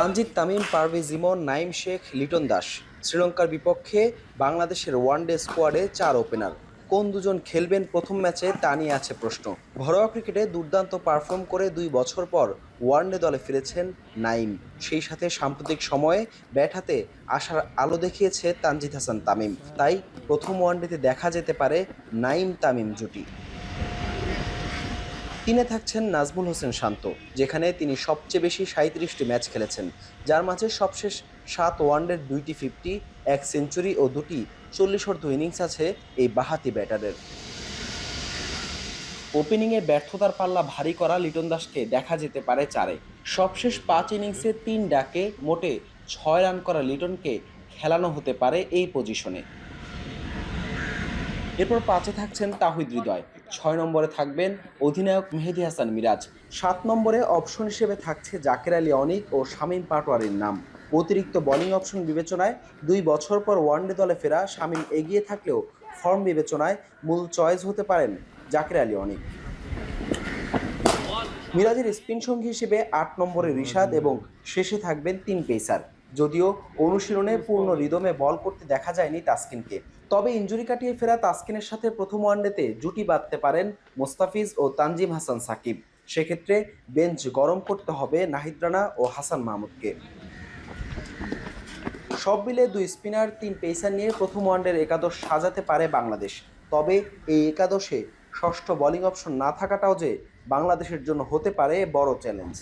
তানজিদ তামিম, পারভেজ ইমন, নাইম শেখ, লিটন দাস। শ্রীলঙ্কার বিপক্ষে বাংলাদেশের ওয়ানডে স্কোয়াডে চার ওপেনার। কোন দুজন খেলবেন প্রথম ম্যাচে তা নিয়ে আছে প্রশ্ন। ঘরোয়া ক্রিকেটে দুর্দান্ত পারফর্ম করে দুই বছর পর ওয়ানডে দলে ফিরেছেন নাইম। সেই সাথে সাম্প্রতিক সময়ে ব্যাট হাতে আসার আলো দেখিয়েছে তানজিদ হাসান তামিম। তাই প্রথম ওয়ানডেতে দেখা যেতে পারে নাইম তামিম জুটি। তিনে থাকছেন নাজমুল হোসেন শান্ত, যেখানে তিনি সবচেয়ে বেশি সাঁত্রিশটি ম্যাচ খেলেছেন। যার মাঝে সবশেষ সাত ওয়ানডের দুইটি ফিফটি, এক সেঞ্চুরি ও দুটি চল্লিশ অর্ধ ইনিংস আছে এই বাহাতি ব্যাটারের। ওপেনিংয়ে ব্যর্থতার পাল্লা ভারী করা লিটন দাসকে দেখা যেতে পারে চারে। সবশেষ পাঁচ ইনিংসে তিন ডাকে মোটে ছয় রান করা লিটনকে খেলানো হতে পারে এই পজিশনে। এরপর পাঁচে থাকছেন তাহিদ হৃদয়। ছয় নম্বরে থাকবেন অধিনায়ক মেহেদি হাসান মিরাজ। সাত নম্বরে অপশন হিসেবে থাকছে জাকের আলী অনিক ও শামীম পাটোয়ারির নাম। অতিরিক্ত বোলিং অপশন বিবেচনায় দুই বছর পর ওয়ানডে দলে ফেরা শামীম এগিয়ে থাকলেও ফর্ম বিবেচনায় মূল চয়েস হতে পারেন জাকের আলী অনিক। মিরাজের স্পিন সঙ্গী হিসেবে আট নম্বরে রিশাদ এবং শেষে থাকবেন তিন পেসার। যদিও অনুশীলনে পূর্ণ রিদমে বল করতে দেখা যায়নি তাসকিনকে। তবে ইঞ্জুরি কাটিয়ে ফেরা তাসকিনের সাথে প্রথম ওয়ানডেতে জুটি বাঁধতে পারেন মোস্তাফিজ ও তানজিম হাসান সাকিব। সেক্ষেত্রে বেঞ্চ গরম করতে হবে নাহিদ রানা ও হাসান মাহমুদকে। সব মিলে দুই স্পিনার, তিন পেসার নিয়ে প্রথম ওয়ানডের একাদশ সাজাতে পারে বাংলাদেশ। তবে এই একাদশে ষষ্ঠ বোলিং অপশন না থাকাটাও যে বাংলাদেশের জন্য হতে পারে বড় চ্যালেঞ্জ।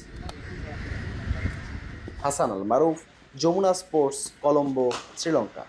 হাসান আল মারুফ যমুনা স্পোর্টস কলম্বো শ্রীলঙ্কা।